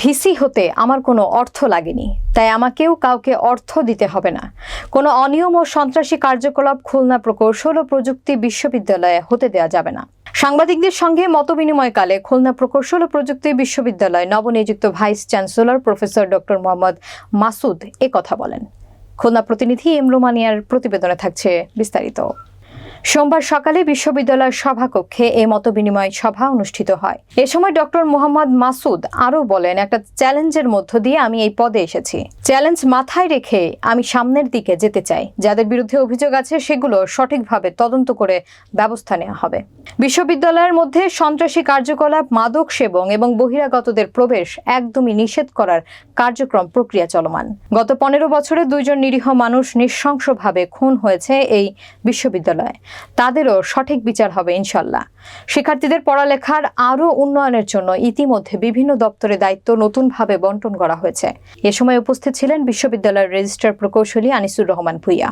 VC হতে আমার কোনো অর্থ লাগেনি। তাই আমাকেও কাউকে অর্থ দিতে হবে না। কোনো অনিয়ম ও সন্ত্রাসী কার্যকলাপ, খুলনা প্রকৌশল ও প্রযুক্তি বিশ্ববিদ্যালয়ে হতে দেওয়া যাবে না। সাংবাদিকদের সঙ্গে মতবিনিময়কালে খুলনা প্রকৌশল ও প্রযুক্তি বিশ্ববিদ্যালয় নবনিযুক্ত vice chancellor professor doctor Mohammad Masud এ কথা বলেন। খুলনা প্রতিনিধি এম রোমানিয়ার প্রতিবেদনে থাকছে বিস্তারিত। সোমবার সকালে বিশ্ববিদ্যালয়ের সভাকক্ষে এই মতবিনিময় সভা অনুষ্ঠিত হয়। এ সময় ডক্টর মোহাম্মদ মাসুদ আরও বলেন, একটা চ্যালেঞ্জের মধ্য দিয়ে আমি এই পদে এসেছি। চ্যালেঞ্জ মাথায় রেখে আমি সামনের দিকে যেতে চাই। যাদের বিরুদ্ধে অভিযোগ আছে সেগুলো সঠিকভাবে তদন্ত করে ব্যবস্থা নেওয়া হবে। বিশ্ববিদ্যালয়ের মধ্যে সন্ত্রাসী কার্যকলাপ, মাদক সেবন এবং বহিরাগতদের প্রবেশ একদমই নিষেধ করার কার্যক্রম প্রক্রিয়া চলমান। গত পনেরো বছরে দুইজন নিরীহ মানুষ নৃশংসভাবে খুন হয়েছে এই বিশ্ববিদ্যালয়ে। তাদেরও সঠিক বিচার হবে, ইনশাল্লাহ। শিক্ষার্থীদের পড়ালেখার আরও উন্নয়নের জন্য ইতিমধ্যে বিভিন্ন দপ্তরে দায়িত্ব নতুনভাবে বন্টন করা হয়েছে। এ সময় উপস্থিত ছিলেন বিশ্ববিদ্যালয়ের রেজিস্ট্রার প্রকৌশলী আনিসুর রহমান ভুইয়া।